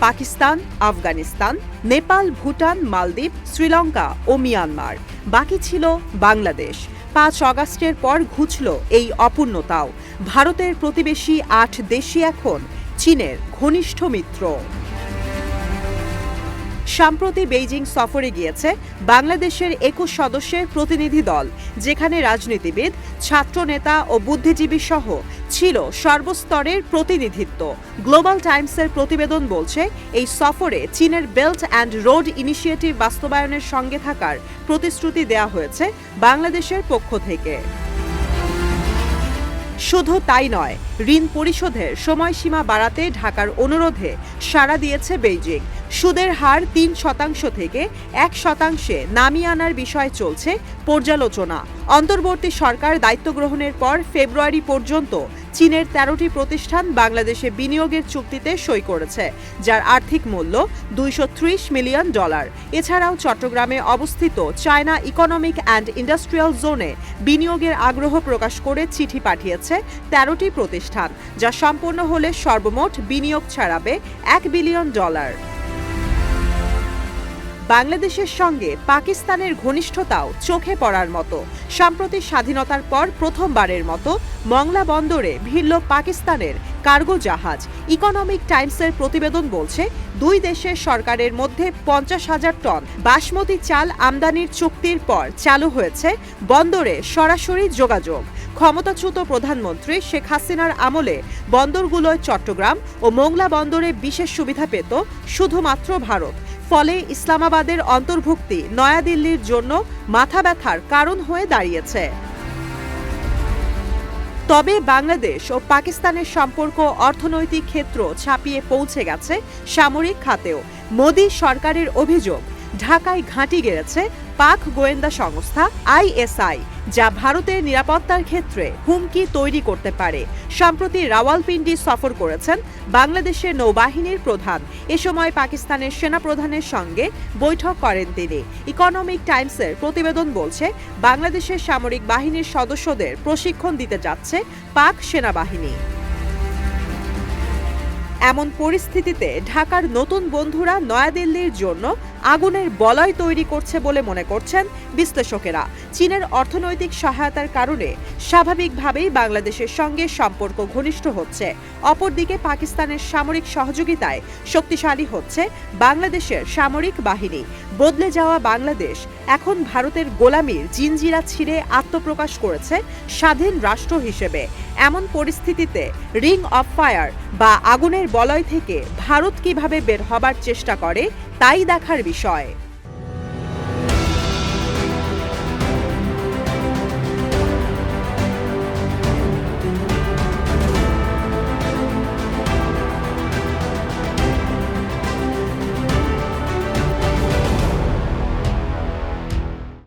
পাকিস্তান, আফগানিস্তান, নেপাল, ভুটান, মালদ্বীপ, শ্রীলঙ্কা ও মিয়ানমার। বাকি ছিল বাংলাদেশ। পাঁচ অগাস্টের পর ঘুচল এই অপূর্ণতাও। ভারতের প্রতিবেশী আট দেশই এখন চীনের ঘনিষ্ঠ মিত্র। সম্প্রতি বেইজিং সফরে গিয়েছে বাংলাদেশের একুশ সদস্যের প্রতিনিধি দল, যেখানে রাজনীতিবিদ, ছাত্রনেতা ও বুদ্ধিজীবী সহ ছিল সর্বস্তরের প্রতিনিধিত্ব। গ্লোবাল টাইমসের প্রতিবেদন বলছে, এই সফরে চীনের বেল্ট অ্যান্ড রোড ইনিশিয়েটিভ বাস্তবায়নের সঙ্গে থাকার প্রতিশ্রুতি দেওয়া হয়েছে বাংলাদেশের পক্ষ থেকে। শুধু তাই নয়, ঋণ পরিশোধের সময়সীমা বাড়াতে ঢাকার অনুরোধে সাড়া দিয়েছে বেইজিং। সুদের হার তিন শতাংশ থেকে এক শতাংশে নামিয়ে আনার বিষয়ে চলছে পর্যালোচনা। অন্তর্বর্তী সরকার দায়িত্ব গ্রহণের পর ফেব্রুয়ারি পর্যন্ত চীনের তেরোটি প্রতিষ্ঠান বাংলাদেশে বিনিয়োগের চুক্তিতে সই করেছে, যার আর্থিক মূল্য দুইশো ত্রিশ মিলিয়ন ডলার। এছাড়াও চট্টগ্রামে অবস্থিত চায়না ইকোনমিক অ্যান্ড ইন্ডাস্ট্রিয়াল জোনে বিনিয়োগের আগ্রহ প্রকাশ করে চিঠি পাঠিয়েছে তেরোটি প্রতিষ্ঠান, যা সম্পূর্ণ হলে সর্বমোট বিনিয়োগ ছাড়াবে এক বিলিয়ন ডলার। বাংলাদেশের সঙ্গে পাকিস্তানের ঘনিষ্ঠতাও চোখে পড়ার মতো। সাম্প্রতিক স্বাধীনতার পর প্রথমবারের মতো মংলা বন্দরে ভিড়ল পাকিস্তানের কার্গো জাহাজ। ইকোনমিক টাইমসের প্রতিবেদন বলছে, দুই দেশের সরকারের মধ্যে পঞ্চাশ হাজার টন বাসমতি চাল আমদানির চুক্তির পর চালু হয়েছে বন্দরে সরাসরি যোগাযোগ। ক্ষমতাচ্যুত প্রধানমন্ত্রী শেখ হাসিনার আমলে বন্দরগুলোয় চট্টগ্রাম ও মোংলা বন্দরে বিশেষ সুবিধা পেত শুধুমাত্র ভারত। ফলে ইসলামাবাদের অন্তর্ভুক্তি নয়াদিল্লির জন্য মাথা ব্যথার কারণ হয়ে দাঁড়িয়েছে। তবে বাংলাদেশ ও পাকিস্তানের সম্পর্ক অর্থনৈতিক ক্ষেত্র ছাপিয়ে পৌঁছে গেছে সামরিক খাতেও। মোদী সরকারের অভিযোগ ঢাকায় ঘাঁটি গেড়েছে পাক গোয়েন্দা সংস্থা আইএসআই, যা ভারতের নিরাপত্তার ক্ষেত্রে হুমকি তৈরি করতে পারে। সম্প্রতি রাওয়ালপিন্ডি সফর করেছেন বাংলাদেশের নৌবাহিনীর প্রধান। এ সময় পাকিস্তানের সেনাপ্রধানের সঙ্গে বৈঠক করেন তিনি। ইকোনমিক টাইমসের প্রতিবেদন বলছে, বাংলাদেশের সামরিক বাহিনীর সদস্যদের প্রশিক্ষণ দিতে যাচ্ছে পাক সেনাবাহিনী। এমন পরিস্থিতিতে ঢাকার নতুন বন্ধুরা নয়াদিল্লির জন্য আগুনের বলয় তৈরি করছে বলে মনে করছেন বিশ্লেষকেরা। চীনের অর্থনৈতিক সহায়তার কারণে স্বাভাবিকভাবেই বাংলাদেশের সঙ্গে সম্পর্ক ঘনিষ্ঠ হচ্ছে। অপরদিকে পাকিস্তানের সামরিক সহযোগিতায় শক্তিশালী হচ্ছে বাংলাদেশের সামরিক বাহিনী। বদলে যাওয়া বাংলাদেশ এখন ভারতের গোলামির জিনজিরা ছিঁড়ে আত্মপ্রকাশ করেছে স্বাধীন রাষ্ট্র হিসেবে। এমন পরিস্থিতিতে রিং অফ ফায়ার বা আগুনের বলয় থেকে ভারত কীভাবে বের হবার চেষ্টা করে, তাই দেখার বিষয়।